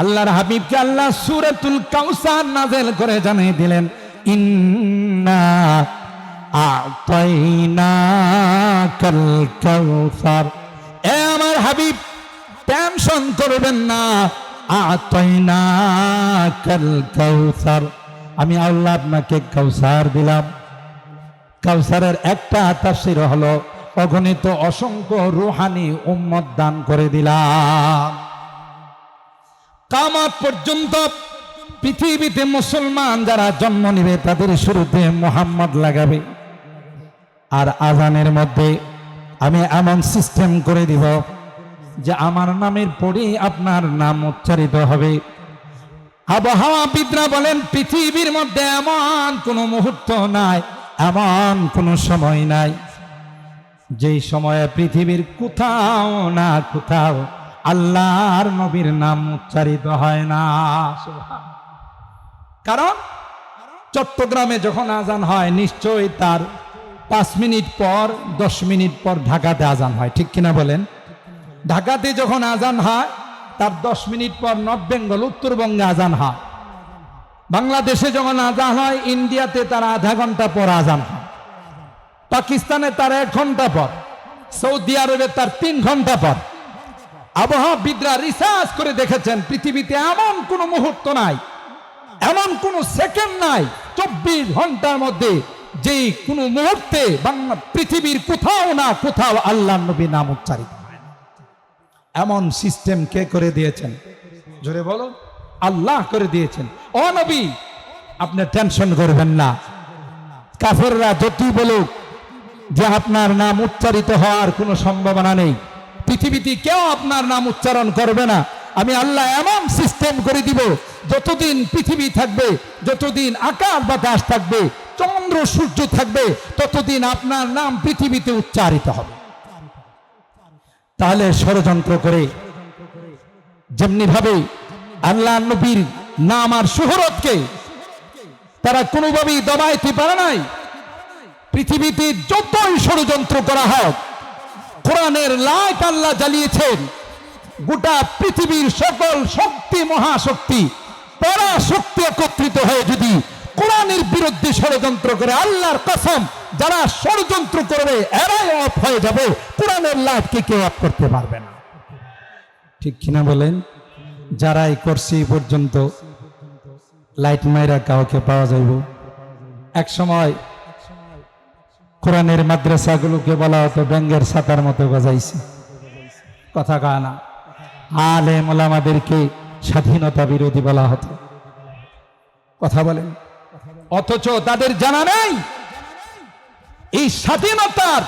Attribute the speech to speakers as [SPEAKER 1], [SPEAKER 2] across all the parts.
[SPEAKER 1] আল্লাহর হাবিবকে আল্লাহ সুরাতুল কাউসার নাজেল করে জানিয়ে দিলেন, ইন্না এ আমার হাবিব, টেনশন করবেন না আমি আল্লাহ আপনাকে কাউসার দিলাম। কাউসারের একটা তাফসির হলো, অগণিত অসংখ্য রুহানি উম্মত দান করে দিলাম। কামাত পর্যন্ত পৃথিবীতে মুসলমান যারা জন্ম নেবে, তাদের শুরুতে মোহাম্মদ লাগাবে। আর আজানের মধ্যে আমি এমন সিস্টেম করে দিব যে আমার নামের পরেই আপনার নাম উচ্চারিত হবে। আবহাওয়া আবহাওয়াবিদরা বলেন, পৃথিবীর মধ্যে এমন কোনো মুহূর্ত নাই, এমন কোনো সময় নাই। যেই সময়ে পৃথিবীর কোথাও না কোথাও আল্লাহর নবীর নাম উচ্চারিত হয় না কারণ চট্টগ্রামে যখন আজান হয়, নিশ্চয়ই তার পাঁচ মিনিট পর, দশ মিনিট পর ঢাকাতে আজান হয়। ঠিক কিনা বলেন? ঢাকাতে যখন আজান হয়, তার দশ মিনিট পর নর্থ বেঙ্গল, উত্তরবঙ্গে আজান হয়। বাংলাদেশে যখন আজান হয়, ইন্ডিয়াতে তার আধা ঘণ্টা পর আজান হয়। পাকিস্তানে তার এক ঘণ্টা পর, সৌদি আরবে তার তিন ঘণ্টা পর। আবহাওয়াবিদরা রিসার্চ করে দেখেছেন, পৃথিবীতে এমন কোনো মুহূর্ত নাই, এমন কোনো সেকেন্ড নাই, চব্বিশ ঘণ্টার মধ্যে যে কোনো মুহূর্তে পৃথিবীর কোথাও না কোথাও আল্লাহ নবী নাম উচ্চারিত এমন সিস্টেম কে করে দিয়েছেন? জোরে বলো, আল্লাহ করে দিয়েছেন। ও নবী, আপনি টেনশন করবেন না। কাফেররা যতই বলুক যে আপনার নাম উচ্চারিত হওয়ার কোনো সম্ভাবনা নেই। পৃথিবীতে কেউ আপনার নাম উচ্চারণ করবে না। আমি আল্লাহ এমন সিস্টেম করে দিব, যতদিন পৃথিবী থাকবে, যতদিন আকাশ বাতাস থাকবে, চন্দ্র, সূর্য থাকবে, ততদিন আপনার নাম পৃথিবীতে উচ্চারিত হবে। তাহলে ষড়যন্ত্র করে যেমনি ভাবে আল্লাহ নবীর নাম আর সুহরতকে তারা কোনোভাবেই দবাইতে পারে নাই। পৃথিবীতে যতই ষড়যন্ত্র করা হোক কোরআনের লাইট আল্লাহ জ্বালিয়েছেন। গোটা পৃথিবীর সকল শক্তি, মহাশক্তি, পরাশক্তি একত্রিত হয়ে যদি কোরআনের বিরুদ্ধে ষড়যন্ত্র করে আল্লাহর কসম যারা ষড়যন্ত্র করবে, এরাই অফ হয়ে যাবে। কোরআনের লাইটকে কেউ অফ করতে পারবে না। ঠিক কিনা বলেন? যারাই করছে পর্যন্ত, লাইট মাইরা কাউকে পাওয়া যাইব। এক সময় কোরআনের মাদ্রাসাগুলোকে বলা হতো ব্যাঙ্গের ছাতার মতো গজাইছে। কথা কয় না। আলে মোলামাদেরকে স্বাধীনতা বিরোধী বলা হতো। কথা বলেন। অথচ তাদের জানা নেই। এই স্বাধীনতার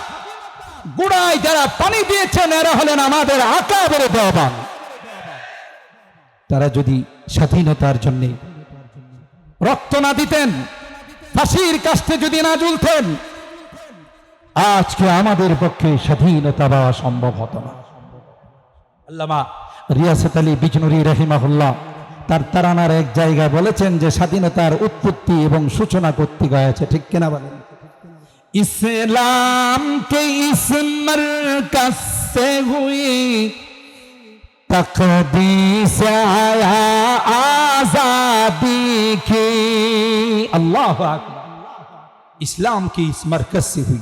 [SPEAKER 1] গুড়ায় যারা পানি দিয়েছেন, এরা হলেন আমাদের আঁকা বেড়ে দেওয়ান তারা যদি স্বাধীনতার জন্য রক্ত না দিতেন, ফাঁসির কাস্তে যদি না ঝুলতেন আজকে আমাদের পক্ষে স্বাধীনতা পাওয়া সম্ভব হতো না আল্লামা রিয়াসত আলী বিজনুরি রহিমাহুল্লাহ তার তারানার এক জায়গায় বলেছেন যে স্বাধীনতার উৎপত্তি এবং সূচনা করতে গেছে ঠিক কিনা বলেন ইসলাম কে ইসমর কাছে হুই तकदीस आया आजादी की अल्लाह আকবার ইসলাম কি ইস মার্কাজ সে হুই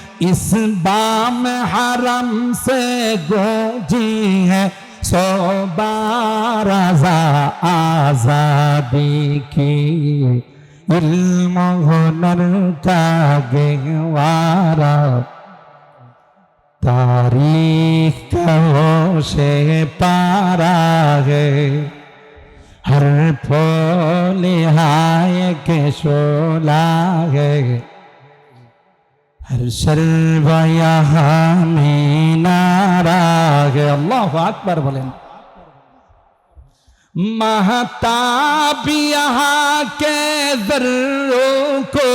[SPEAKER 1] اس بام حرم سے گوجی ہے، سو بارزا آزادی کی۔ علم ہنر کا گہوارا تاریخ کا سے پارا ہے۔ ہر پھول ہائے کے شولا ہے۔ हर सर्व यहाँ में नारा है अल्लाह अकबर बोलें महताब यहाँ के जर्रों को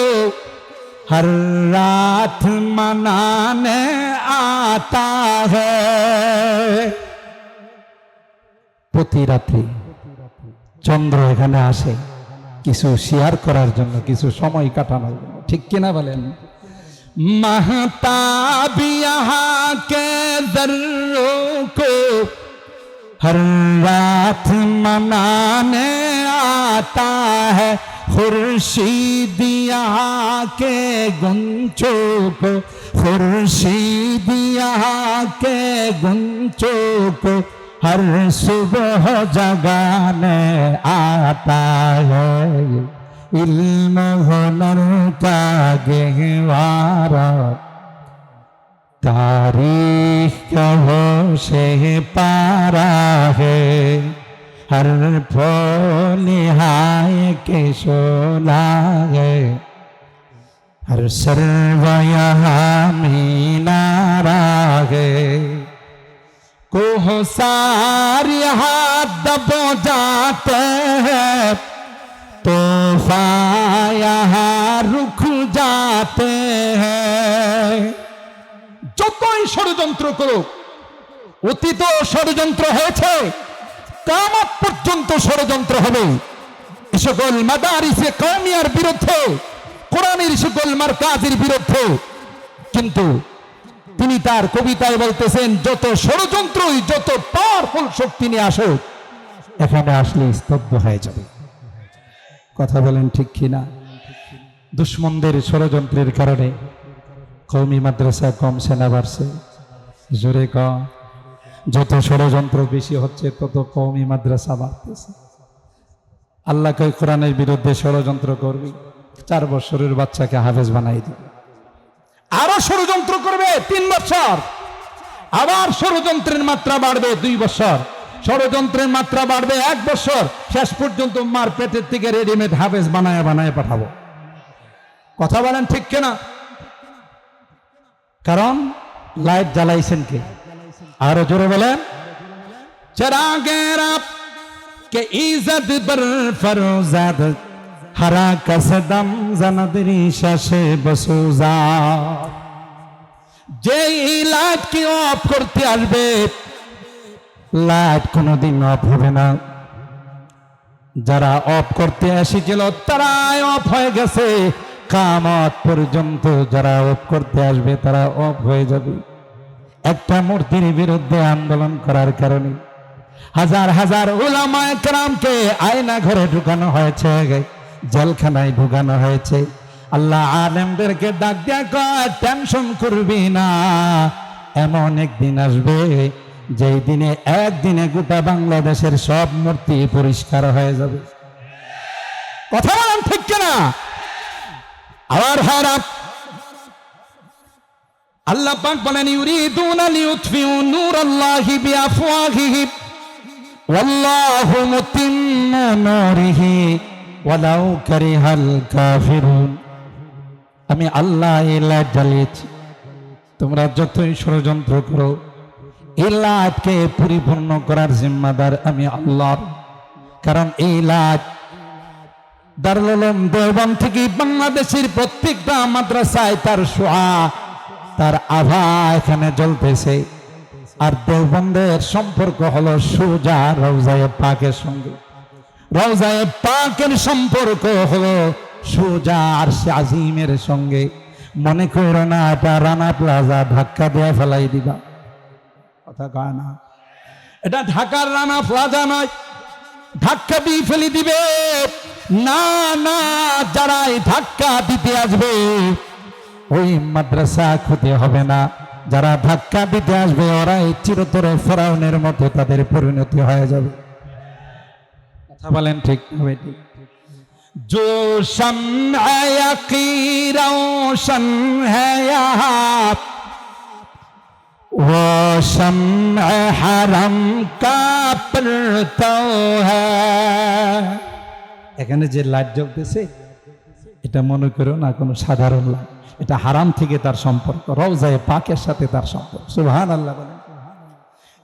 [SPEAKER 1] हर रात मनाने आता है প্রতি রাত্রি চন্দ্র এখানে আসে কিছু শেয়ার করার জন্য কিছু সময় কাটানোর জন্য ঠিক কিনা বলেন مہتاب یہاں کے ذروں کو ہر رات منانے آتا ہے خرشید یہاں کے گنچوں کو خورشید یہاں کے گنچوں کو ہر صبح جگانے آتا ہے۔ علم ہنر کا گہوارا تاریخ کا سے پارا ہے۔ ہر پھول ہائے کے سولا ہے۔ ہر سر یہاں مینارا ہے۔ کوہ سار یہاں دبو جاتے तोहफा यहाँ रुक जाते हैं যতই ষড়যন্ত্র করুক অতীত ষড়যন্ত্র হয়েছে কামত পর্যন্ত ষড়যন্ত্র হবে এ সকল মাদারিসে কৌমিয়ার বিরুদ্ধে কোরআনের সকল মার্কাজের বিরুদ্ধে কিন্তু তিনি তার কবিতায় বলতেছেন যত ষড়যন্ত্রই যত পাওয়ারফুল শক্তি নিয়ে আসুক এখানে আসলে স্তব্ধ হয়ে যাবে কথা বলেন ঠিক কিনা? দুশ্মনদের ষড়যন্ত্রের কারণে কৌমি মাদ্রাসা, কম সেনা বাড়ছে। জোরে ক। যত ষড়যন্ত্র বেশি হচ্ছে, তত কৌমি মাদ্রাসা বাড়তেছে। আল্লাহকে কোরআনের বিরুদ্ধে ষড়যন্ত্র করবি, চার বছরের বাচ্চাকে হাফেজ বানাই দিবে। আরও ষড়যন্ত্র করবে তিন বছর আবার ষড়যন্ত্রের মাত্রা বাড়বে দুই বছর ষড়যন্ত্রের মাত্রা বাড়বে এক বছর। শেষ পর্যন্ত মার পেটের থেকে রেডিমেড হাফেজ বানায় বানায় পাঠাবো। কথা বলেন ঠিক কিনা? কারণ লাইট জ্বালাইছেন কে? আরও জোরে বলেন। যে লাইট কি অফ করতে আসবে লাইট কোনোদিন অফ হবে না। যারা অফ করতে এসেছিল, তারাই অফ হয়ে গেছে। কামত পর্যন্ত যারা অফ করতে আসবে, তারা অফ হয়ে যাবে। একটা মূর্তির বিরুদ্ধে আন্দোলন করার কারণে হাজার হাজার ওলামায় কেরামকে আয়না ঘরে ঢুকানো হয়েছে, জেলখানায় ঢুকানো হয়েছে। আল্লাহ আলেমদেরকে ডাক দিয়া কয়, টেনশন করবি না, এমন একদিন আসবে যেই দিনে একদিনে গোটা বাংলাদেশের সব মূর্তি পরিষ্কার হয়ে যাবে। কথা বলেন ঠিক কিনা? আবার হারাপ আল্লাহ পাক বলেন, ইউরিদুনা লিউতফিউ নূরাল্লাহি বিআফওয়াহিহিম ওয়াল্লাহু মুতিম্মু নূরিহি, ওয়ালাউ কারিহাল কাফিরুন। আমি আল্লাহ এই জ্বালিয়েছি। তোমরা যতই ষড়যন্ত্র করো এই লাইটকে পরিপূর্ণ করার জিম্মাদার আমি আল্লাহ কারণ এই লাইট দারুল উলুম দেওবন্দ থেকে বাংলাদেশের প্রত্যেকটা মাদ্রাসায় তার সোয়া, তার আভা এখানে জ্বলতেছে। আর দেওবন্দের সম্পর্ক হলো সোজা রওজায়ে পাকের সঙ্গে। রওজায়ে পাকের সম্পর্ক হলো সোজা আর আজিমের সঙ্গে। মনে করো না, এটা রানা প্লাজা ধাক্কা দেয়া ফেলাই দিবা। কথা কয় না এটা ঢাকার রানা প্লাজা নয় ধাক্কা দিয়ে ফেলে দিবে না না যারা এই ধাক্কা দিতে আসবে ওই মাদ্রাসা ক্ষতি হবে না যারা ধাক্কা দিতে আসবে ওরা এই চিরতরে ফেরাউনের মতো তাদের পরিণতি হয়ে যাবে কথা বলেন ঠিক হবে ঠিক जो शम्ह यकी रोशन है यहाँ वो शम्ह हरम का परतो है এখানে যে লাইট জ্বলতেছে এটা মনে করো না কোনো সাধারণ লাইট এটা হারাম থেকে তার সম্পর্ক রওজায়ে পাকের সাথে তার সম্পর্ক সুবহান আল্লাহ বলেন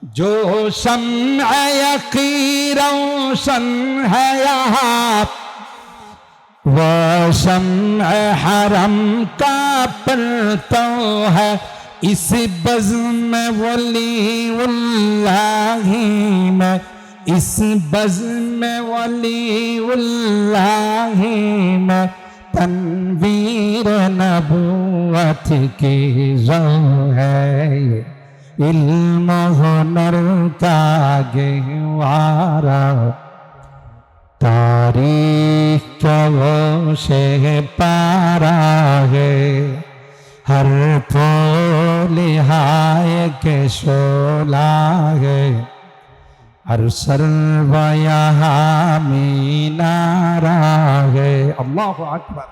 [SPEAKER 1] जो शम्ह यकी रोशन है यहाँ वो शम्ह हरम का पलता है اس بزم ولی اللہ میں، اس بزم ولی اللہ میں۔ تنویر نبوت کی زو ہے علم ہنر کا گہوارا تاریخ کا وہ شہ پارا ہے۔ ہر پھول ہائے کے شولا ہے۔ ہر سر بیا مینارا ہے۔ اللہ اکبر۔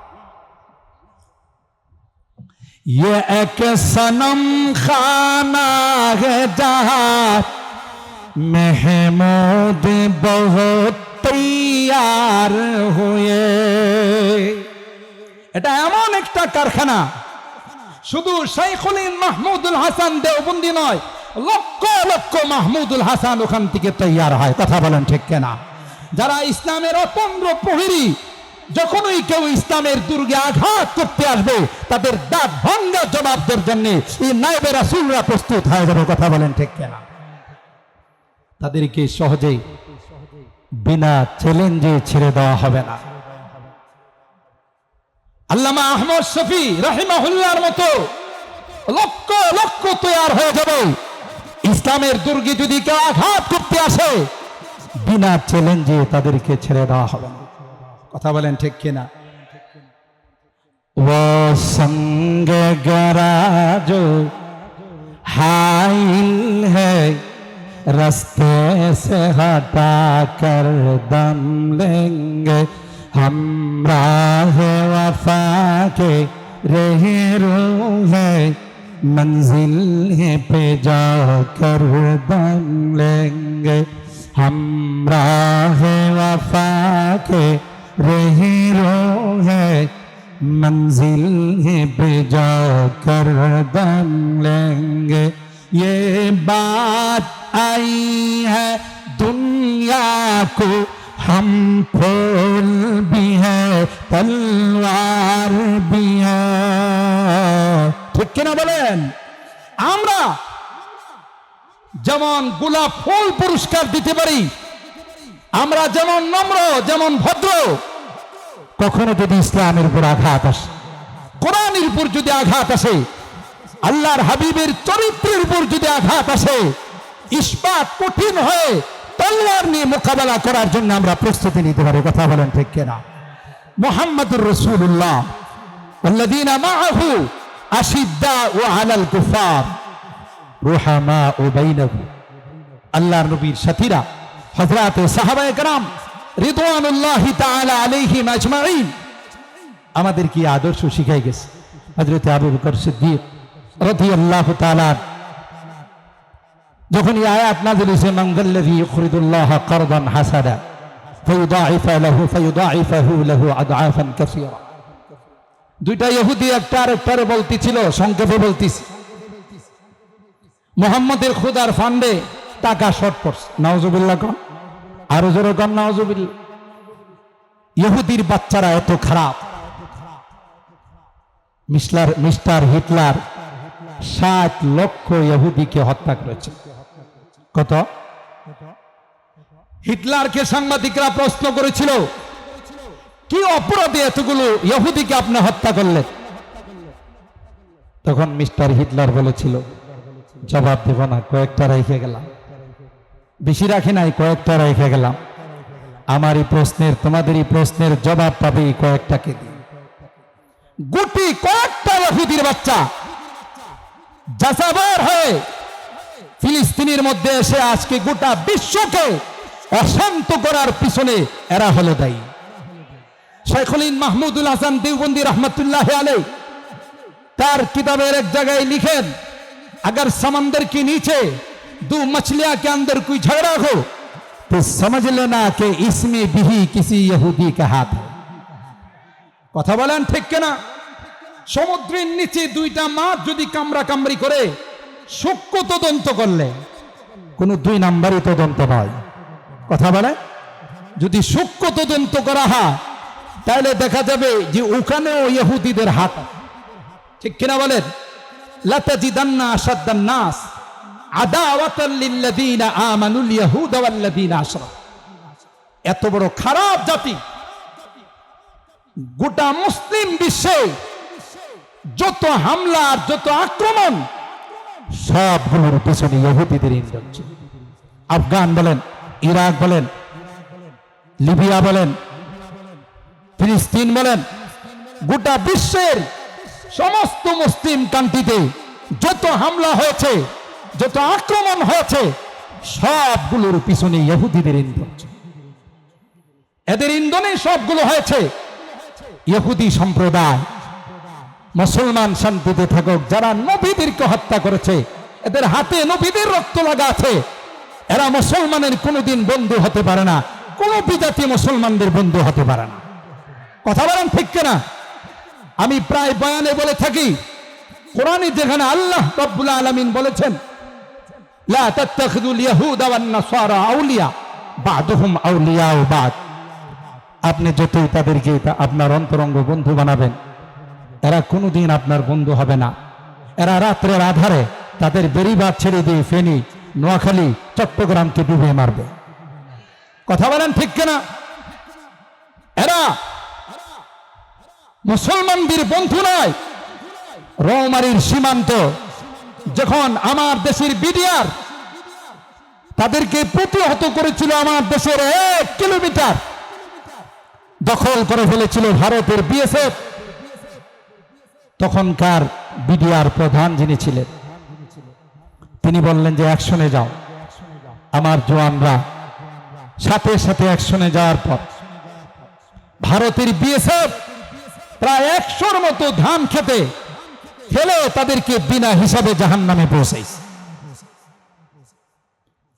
[SPEAKER 1] یہ ایک سنم خانہ ہے جہاں محمود بہت تیار ہوئے۔ এটা এমন একটা کرخنا শুধু শাইখুলিন মাহমুদুল হাসান দেওবন্দি নয়, লক্ষ লক্ষ মাহমুদুল হাসান ওখান থেকে তৈয়ার হয়। কথা বলেন ঠিক কেনা? যারা ইসলামের অতন্দ্র প্রহরী, যখনই কেউ ইসলামের দুর্গে আঘাত করতে আসবে, তাদের দাঁত ভঙ্গা জবাবদের জন্য এই নাইবে রাসুলরা প্রস্তুত হয়ে যাবে। কথা বলেন ঠিক কেনা? তাদেরকে সহজেই, বিনা চ্যালেঞ্জে ছেড়ে দেওয়া হবে না। আল্লামা আহমদ শফি রাহিমাহুল্লার মতো লক্ষ লক্ষ তৈর হয়ে যাবে। ইসলামের দুর্গে যদি কেউ আঘাত করতে আসে, বিনা চ্যালেঞ্জে তাদেরকে ছেড়ে দেওয়া হবে কথা বলেন ঠিক কিনা? ও সঙ্গ গরাজ, হাইল হে, রাস্তে সে হটা কর দম লেঙ্গে। ہم راہ وفا کے رہے روز منزل پہ جا کر بن لیں گے ہم راہ وفا کے رہے ہے منزل پہ جا کر بن لیں گے یہ بات آئی ہے دنیا کو ہم پھول بھی ہیں তলোয়ার بھی ہیں ঠিক কিনা বলেন আমরা যেমন গোলাপ ফুল পুরস্কার দিতে পারি, আমরা যেমন নম্র, যেমন ভদ্র, কখনো যদি ইসলামের উপর আঘাত আসে, কোরআনের উপর যদি আঘাত আসে, আল্লাহর হাবিবের চরিত্রের উপর যদি আঘাত আসে, ইস্পাত কঠিন হয়ে তলোয়ার নিয়ে মোকাবেলা করার জন্য আমরা প্রস্তুতি নিতে পারি কথা বলেন ঠিক কিনা মোহাম্মদুর রসুল্লাহ والذين معه أشداء على الكفار رحماء بينهم আল্লাহর নবীর সাথীরা হযরত সাহাবায়ে کرام রিদওয়ানুল্লাহি তাআলা আলাইহিম আজমাইন আমাদের কি আদর্শ শিখাই গেছে হযরত আবু বকর সিদ্দিক রাদিয়াল্লাহু তাআলা যখন এই আয়াত নাযিল হয়েছে মানজাল্লাযী ইউকরিদুল্লাহ কারদান হাসানা فيضاعف له فيضاعفه له اضعافا كثيرا দুইটা ইহুদি একটা আরেকটারে বলতেছিল সংক্ষেপে বলতেছি মোহাম্মদের খুদার ফান্ডে টাকা শর্ট পড়ছে নওয়াজুবিল্লাহ কন আরো জোরে কন নওয়াজুবিল্লাহ ইহুদির বাচ্চারা এত খারাপ মিস্টার মিস্টার হিটলার ষাট লক্ষ ইহুদিকে হত্যা করেছে কত? হিটলারকে সাংবাদিকরা প্রশ্ন করেছিল, কি অপরাধে এতগুলো ইহুদিকে আপনি হত্যা করলেন? তখন মিস্টার হিটলার বলেছিল, জবাব দেব না, কয়েকটা রেখে গেলাম। বেশি রাখি নাই, কয়েকটা রেখে গেলাম। আমার এই প্রশ্নের তোমাদের এই প্রশ্নের জবাব পাবে এই কয়েকটাকে দিয়ে। গুটি কয়েকটা ইহুদির বাচ্চা, যাচাবার হয়ে ফিলিস্তিনের মধ্যে এসে আজকে গোটা বিশ্বকে অশান্ত করার পিছনে এরা হলো দায়ী শেখুলিন মাহমুদুল হাসান দেওবন্দি রহমতুল্লাহ আলে তার কিতাবের এক জায়গায় লিখেন अगर समंदर के नीचे दो मछलियां के अंदर कोई झगड़ा हो तो समझ लेना कि इसमें भी किसी यहूदी का हाथ है কথা বলেন ঠিক কিনা সমুদ্রের নিচে দুইটা মাছ যদি কামড়া কামড়ি করে সূক্ষ্ম তদন্ত করলে কোনো দুই নাম্বারই তদন্ত নয় কথা বলে? যদি সূক্ষ্ম তদন্ত করা হয়, তাহলে দেখা যাবে যে ওখানেও ইহুদিদের হাত ঠিক কিনা বলেন? লাতাজিদান্না আসাদ্দান নাস এত বড় খারাপ জাতি, গোটা মুসলিম বিশ্বে যত হামলা যত আক্রমণ সবগুলোর পেছনে ইহুদিদের আফগান বলেন, ইরাক বলেন, লিবিয়া বলেন, ফিলিস্তিন বলেন, গোটা বিশ্বের সমস্ত মুসলিম কান্ট্রিতে যত হামলা হয়েছে, যত আক্রমণ হয়েছে সবগুলোর পিছনে ইহুদিদের ইন্ধন। এদের ইন্ধনে সবগুলো হয়েছে ইহুদি সম্প্রদায় মুসলমান শান্তিতে থাকুক, যারা নবীদেরকে হত্যা করেছে, এদের হাতে নবীদের রক্ত লাগা আছে। এরা মুসলমানের কোনোদিন বন্ধু হতে পারে না, কোন বিজাতি মুসলমানদের বন্ধু হতে পারে না। কথা বলেন ঠিক কিনা? আমি প্রায় বয়ানে বলে থাকি, কোরআনে যেখানে আল্লাহ রব্বুল আলামিন বলেছেন আপনি যতই তাদেরকে আপনার অন্তরঙ্গ বন্ধু বানাবেন এরা কোনোদিন আপনার বন্ধু হবে না। এরা রাত্রের আধারে তাদের বেরিবাদ ছেড়ে দিয়ে ফেনী, নোয়াখালী, চট্টগ্রামকে ডুবে মারবে। কথা বলেন ঠিক কিনা? এরা মুসলমানদের বন্ধু নয়। রৌমারির সীমান্ত, যখন আমার দেশের বিডিআর তাদেরকে প্রতিহত করেছিল আমার দেশের এক কিলোমিটার, দখল করে ফেলেছিল ভারতের বিএসএফ। তখনকার বিডিআর প্রধান যিনি ছিলেন, তিনি বললেন যে অ্যাকশনে যাও। আমার জোয়ানরা সাথে সাথে অ্যাকশনে যাওয়ার পর ভারতের বিএসএফ প্রায় একশোর মতো ধান খেতে ফেলে তাদেরকে বিনা হিসাবে জাহান নামে পৌঁছাইছে।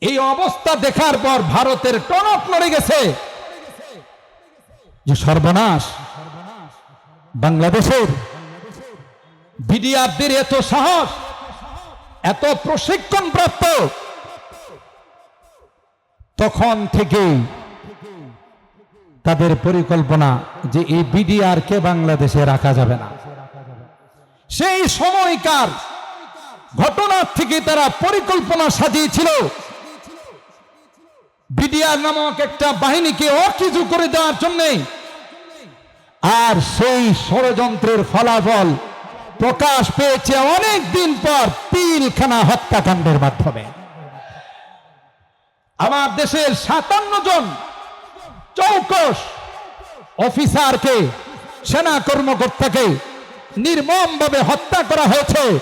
[SPEAKER 1] এই অবস্থা দেখার পর ভারতের টনক নড়ে গেছে যে সর্বনাশ। বাংলাদেশের বিডিআরদের এত সাহস, এত প্রশিক্ষণ প্রাপ্ত, তখন থেকেই তাদের পরিকল্পনা যে এই বিডিআর কে বাংলাদেশে রাখা যাবে না। সেই সময়কার ঘটনার থেকে তারা পরিকল্পনা সাজিয়েছিল। বিডিআর নামক একটা বাহিনীকে অকিজু করে দেওয়ার জন্যে, আর সেই ষড়যন্ত্রের ফলাফল প্রকাশ পেয়েছে অনেক দিন পর পিলখানা হত্যাকাণ্ডের মাধ্যমে। আমার দেশের সাতান্ন জন চৌকস অফিসারকে, সেনা কর্মকর্তাকে নির্মমভাবে হত্যা করা হয়েছে।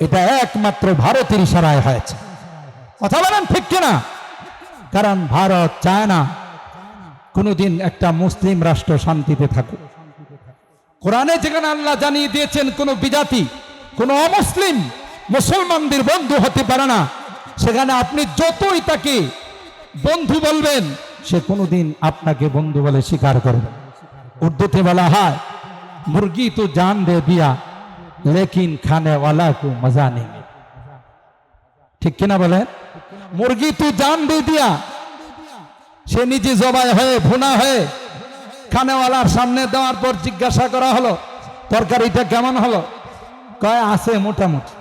[SPEAKER 1] এটা একমাত্র ভারতের ইশারায় হয়েছে। কথা বলেন ঠিক কিনা? কারণ ভারত চায় না কোনোদিন একটা মুসলিম রাষ্ট্র শান্তিতে থাকুক। কোরআনে যেখানে আল্লাহ জানিয়ে দিয়েছেন, কোন বিজাতি, কোন অমুসলিম মুসলমানদের বন্ধু হতে পারে না। সেখানে আপনি যতই তাকে বন্ধু বলবেন, সে কোনোদিন আপনাকে বন্ধু বলে স্বীকার করবে উর্দুতে বলা হয়, মুরগি তো জান দে দিয়া, লেকিন খানে ওয়ালা কো মজা নেই। ঠিক কিনা বলেন? মুরগি তো জান দে দিয়া, সে নিজে জবাই হয়ে, ভুনা হয়ে খানেওয়ালার সামনে দেওয়ার পর জিজ্ঞাসা করা হলো, তরকারিটা কেমন হলো? কয়, আছে মোটামুটি।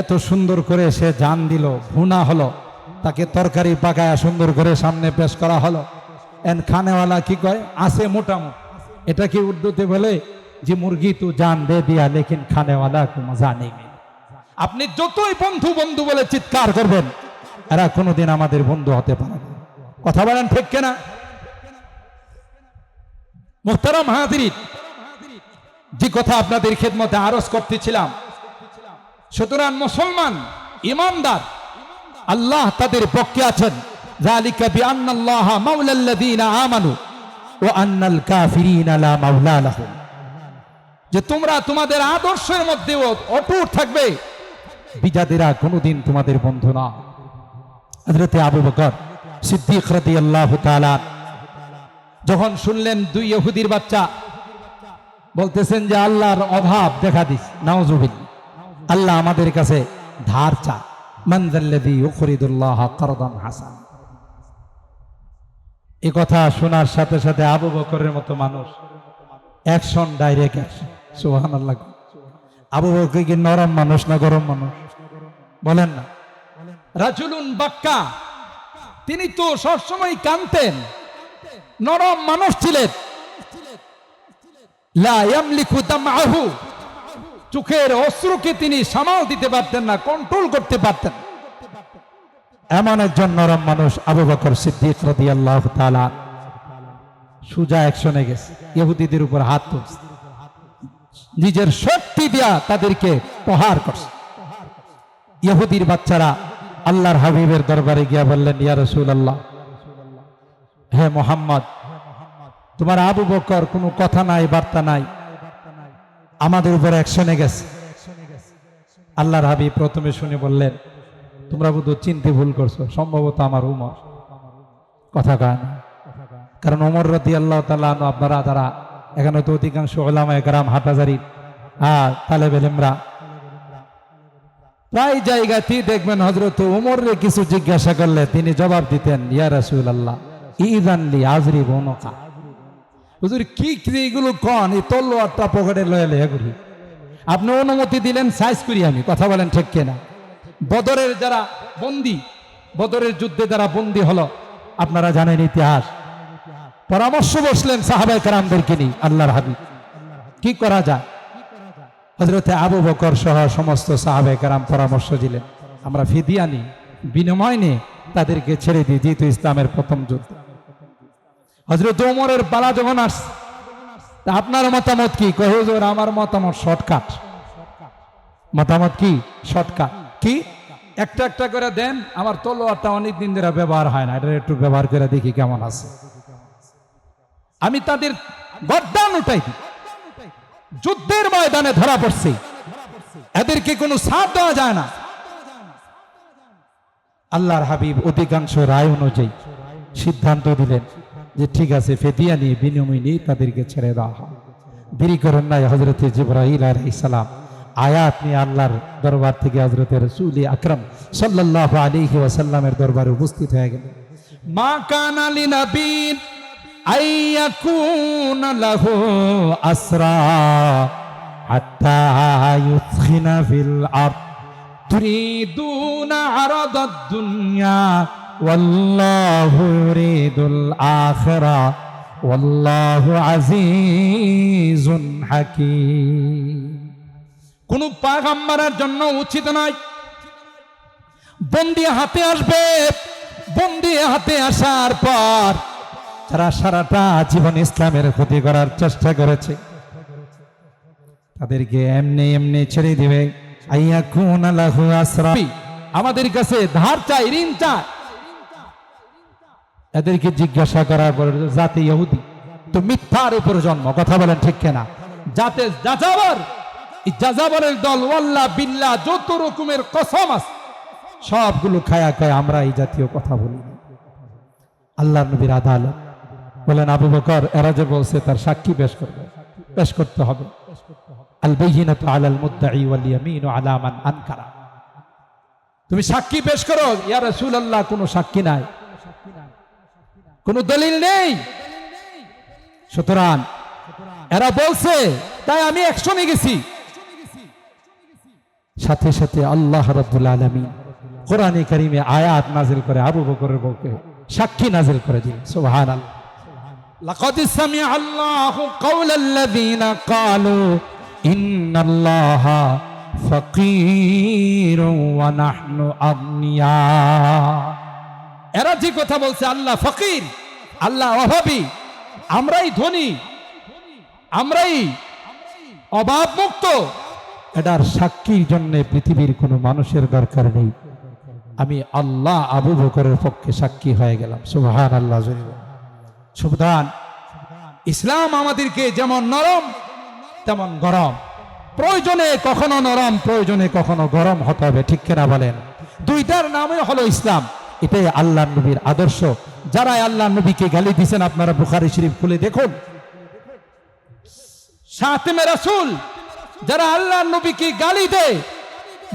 [SPEAKER 1] এত সুন্দর করে সে জান দিল, ভুনা হলো। তাকে তরকারি পাকায় সুন্দর করে সামনে পেশ করা হলো। এন খানেওয়ালা কি কয়, আছে মোটামুটি। এটা কি উর্দুতে বলে যে, মুরগি তু জান দে দিয়া, লেকিন খানেওয়ালা কো মজা নেই আপনি যতই বন্ধু বন্ধু বলে চিৎকার করবেন, এরা কোনোদিন আমাদের বন্ধু হতে পারে না। কথা বলেন ঠিক কেনা? মোহতারাম হাজিরিন, যে কথা আপনাদের খেদমতে আরজ করতেছিলাম, সুতরাং মুসলমান, ইমানদার, আল্লাহ তাদের পক্ষে আছেন। জালিকা বি আন্নাল্লাহ মাওলাল্লাযীনা আমানু ওয়া আন্নাল কাফিরিনা লা মাওলা যে তোমরা তোমাদের আদর্শের মধ্যে অটুট থাকবে, বিজাদেরা কোনোদিন তোমাদের বন্ধু না। হযরতে আবু বকর সিদ্দিক আল্লাহ তালা যখন শুনলেন দুই ইহুদির বাচ্চা, বলতেছেন যে আল্লাহর অভাব দেখা দিস। নাওজুবিল আল্লাহ আমাদের কাছে ধার চা মানজাল্লাযী ইউখরিদুল্লাহ হাসান। এ কথা শোনার সাথে সাথে আবু বকরের মতো মানুষ অ্যাকশন ডাইরেক্ট অ্যাকশন সুহান আল্লাহ আবু বকর কি নরম মানুষ না গরম মানুষ? বলেন না। রাজুলুন বাক্কা। তিনি তো সবসময় কানতেন। নরম মানুষ ছিলেন। চোখের অশ্রুকে তিনি সামাল দিতে পারতেন না কন্ট্রোল করতে পারতেন। এমন একজন নরম মানুষ আবু বকর সিদ্দিক সুজা অ্যাকশনে গেছে, ইহুদিদের উপর হাত তুলছে। নিজের শক্তি দিয়া তাদেরকে প্রহার করছে। ইহুদির বাচ্চারা আল্লাহর হাবিবের দরবারে গিয়া বললেন, ইয়া রাসূলুল্লাহ হে মোহাম্মদ, তোমার আবু বকর কোনো কথা নাই, বার্তা নাই। আমাদের উপর অ্যাকশনে গেছে। আল্লাহর হাবিব প্রথমে শুনে বললেন, তোমরা বোধ চিনতে ভুল করছ, সম্ভবত আমার উমর। কথা কয় না। কারণ ওমর রদি আল্লাহ তাল্লাহ আপনারা তারা এখানে তো অধিকাংশ ওলামা একরাম হাটাজারি আর তালেব এলেমরা প্রায় জায়গাতেই দেখবেন হজরত উমরে কিছু জিজ্ঞাসা করলে তিনি জবাব দিতেন, ইয়া রাসুল আল্লাহ ইদানলি আজরি বনকা। হুজুর, কি এগুলো কন? এই তল্লোয়ারটা পকেটে লয়ে লয়ে ঘুরি। আপনি অনুমতি দিলেন, সাইজ করি আমি, কথা বলেন ঠিক কিনা? বদরের যারা বন্দি, বদরের যুদ্ধে যারা বন্দি হলো, আপনারা জানেন ইতিহাস। পরামর্শ বসলেন সাহাবাই কারামদেরকে নিয়ে, আল্লাহর হাবিব। কি করা যায়? হজরতে আবু বকর সহ সমস্ত সাহাবে কারাম পরামর্শ দিলেন। আমরা ফিদিয়া নিই, বিনিময় নিয়ে তাদেরকে ছেড়ে দিই, যেহেতু ইসলামের প্রথম যুদ্ধ। হজরত ওমরের পালা যখন আস আপনার মতামত কি? কহে আমার মতামত শর্টকাট। মতামত কি? শর্টকাট। কি? একটা একটা করে দেন, আমার তলোয়ারটা অনেক দিন ধরে ব্যবহার হয় না। এটা একটু ব্যবহার করে দেখি কেমন আছে। আমি তাদের গদ্দান উঠাই যুদ্ধের ময়দানে ধরা পড়ছে। এদেরকে কোনো সাথ দেওয়া যায় না? আল্লাহর হাবিব অধিকাংশ রায় অনুযায়ী সিদ্ধান্ত দিলেন। যে ঠিক আছে ফেতিয়ানি বিনিময়নি তাদেরকে ছেড়ে দেওয়া হয়। দেরি করেন নাই হজরত জিব্রাহিল আলাইসালাম আয়াত নিয়ে আল্লাহর দরবার থেকে হজরতের সুলি আকরম সাল্লাহ আলিহি ওয়াসাল্লামের দরবারে উপস্থিত হয়ে গেল মা কান আলী নাবিন আইয়াকুন লাহু আসরা হাত্তা ইউসখিনা ফিল আরদ। তুরিদুনা আরাদাদ দুনিয়া والله يريد الآخرة والله عزيز حكيم কোন পাগাম্বারের জন্য উচিত নয় বন্দি হাতে আসবে বন্দি হাতে আসার পর যারা সারাটা জীবন ইসলামের ক্ষতি করার চেষ্টা করেছে তাদেরকে এমনি এমনি ছেড়ে দিবে আইয়া কুন লাহু আসরাবি আমাদের কাছে ধার চাই ঋণ চাই এদেরকে জিজ্ঞাসা করার পর জাতি ইহুদি, তো মিথ্যার উপর জন্ম। কথা বলেন ঠিক কেনা? যাতে যাযাবর যাযাবরের দল ওয়াল্লা বিল্লা যত রকমের কসম আছে, সবগুলো খায়া খায় আমরা এই জাতীয় কথা বলি। আল্লাহ নবীর আদালত বলেন, আবু বকর, এরা যে বলছে তার সাক্ষী পেশ করবে, পেশ করতে হবে। তুমি সাক্ষী পেশ করো, ইয়া রাসূলুল্লাহ, কোনো সাক্ষী নাই। কোনো দলিল নেই সুতরাং এরা বলছে তাই আমি অ্যাকশনে গেছি সাথে সাথে আল্লাহ রাব্বুল আলামিন কোরআনে কারিমে আয়াত নাজিল করে আবু বকরের বউকে সাক্ষী নাজিল করে দিন সুবহানাল্লাহ لقد سمع الله قول الذين قالوا إن الله فقير ونحن أغنياء এরা যে কথা বলছে, আল্লাহ ফকির, আল্লাহ অভাবী, আমরাই ধনী, আমরাই অভাব মুক্ত এটার সাক্ষীর জন্য পৃথিবীর কোনো মানুষের দরকার নেই। আমি আল্লাহ আবু বকরের পক্ষে সাক্ষী হয়ে গেলাম। সুবহান আল্লাহ। সুবধান ইসলাম আমাদেরকে যেমন নরম, তেমন গরম। প্রয়োজনে কখনো নরম, প্রয়োজনে কখনো গরম হতে হবে, ঠিক কিনা বলেন? দুইটার নামে হলো ইসলাম। এটাই আল্লাহ নবীর আদর্শ। যারা আল্লাহ নবীকে গালি দিচ্ছেন আপনারা বুখারি শরীফ খুলে দেখুন। যারা আল্লাহ নবীকে গালি দেয়,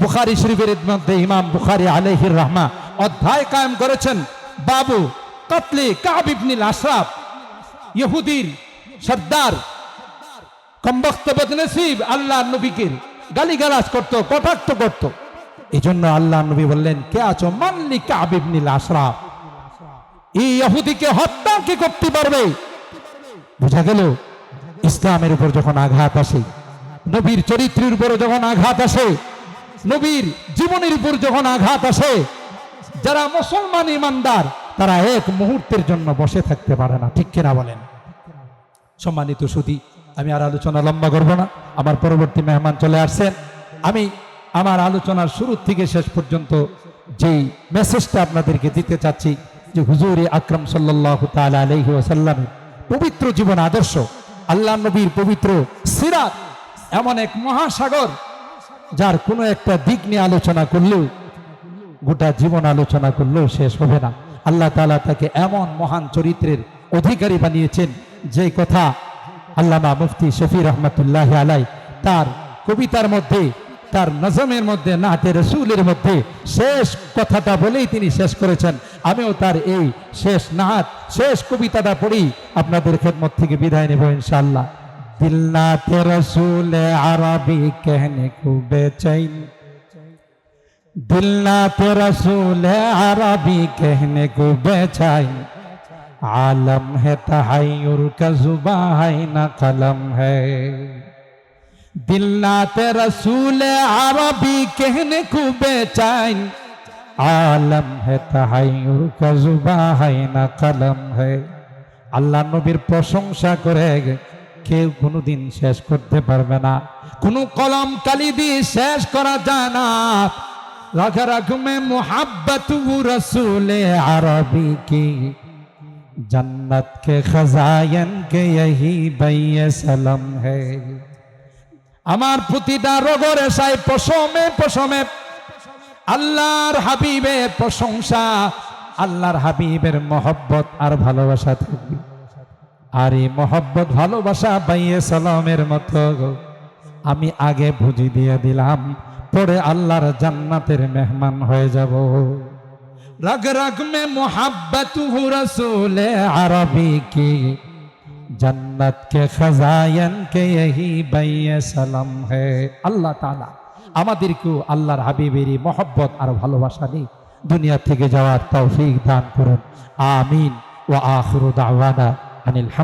[SPEAKER 1] বুখারি শরীফের মধ্যে ইমাম বুখারি আলাইহির রহমা অধ্যায় কায়েম করেছেন, বাবু কাতলে কাব ইবনিল আশরাফ, ইহুদির সর্দার, কমবক্ত বদনসিব আল্লাহ নবীকে গালিগালাজ করত কটাক্ষ করত। এই জন্য আল্লাহ নবী বললেন, কে আছো? মানলি কাব ইবনিল আশরাফ এই ইহুদিকে হত্যা কে করতে পারবে? বোঝা গেল? ইসলামের উপর যখন আঘাত আসে, নবীর চরিত্রের উপর যখন আঘাত আসে, নবীর জীবনের উপর যখন আঘাত আসে, যারা মুসলমান ইমানদার, তারা এক মুহূর্তের জন্য বসে থাকতে পারে না। ঠিক কিনা বলেন? সম্মানিত সুদী আমি আর আলোচনা লম্বা করব না। আমার পরবর্তী মেহমান চলে আসছেন। আমি আমার আলোচনার শুরু থেকে শেষ পর্যন্ত যেই মেসেজটা আপনাদেরকে দিতে চাচ্ছি, যে হুজুরে আকরম সাল্লাহ তালা আলহি ওসাল্লামের পবিত্র জীবন আদর্শ, আল্লাহ নবীর পবিত্র সিরাত, এমন এক মহাসাগর, যার কোনো একটা দিক নিয়ে আলোচনা করলেও, গোটা জীবন আলোচনা করলেও শেষ হবে না। আল্লাহ তালা তাকে এমন মহান চরিত্রের অধিকারী বানিয়েছেন যে কথা আল্লামা মুফতি শফি রহমতুল্লাহ আলাই তার কবিতার মধ্যে তার নজমের মধ্যে নাতে রসুলের মধ্যে শেষ কথাটা বলেই তিনি শেষ করেছেন। আমিও তার এই শেষ নাহাত, শেষ কবিতাটা পড়ি, আপনাদের খেদমত থেকে বিদায় নেব ইনশাল্লাহ দিল নাতে রসুল আরবি কেহনে কু চাইন দিল নাতে রসুল আরবি কেহনে কু বেচৈন আলম হে তাহাই کا زباں হাই না قلم ہے है दिल ना ते रसूल अरबी कहने को बेचाई आलम है तहयुर का जुबा है न कलम है আল্লাহ নবীর প্রশংসা করে কেউ কোনোদিন শেষ করতে পারবে না কোনো কলম কালি দিয়ে শেষ করা যায় না रग रग में मोहब्बत वो रसूल अरबी की जन्नत के खजायन के यही बैय सलम है আমার প্রতিটা রগর এসায় পশমে পশমে আল্লাহর হাবিবের প্রশংসা, আল্লাহর হাবিবের মহব্বত আর ভালোবাসা থাকবে। আর এই মহব্বত, ভালোবাসা বাইয়ে সালামের মতো আমি আগে বুঝি দিয়ে দিলাম, পরে আল্লাহর জান্নাতের মেহমান হয়ে যাব। রগ রাগ মে মোহাব্বত রসুল আরবি কি? जन्नत के खजायन के यही बैय सलम है আল্লাহ তাআলা আমাদেরকেও আল্লাহর হাবিবেরই মহব্বত আর ভালোবাসা নিয়ে দুনিয়া থেকে যাওয়ার তৌফিক দান করুন আমিন ওয়া আখিরু দাওয়ানা আনিল হাম-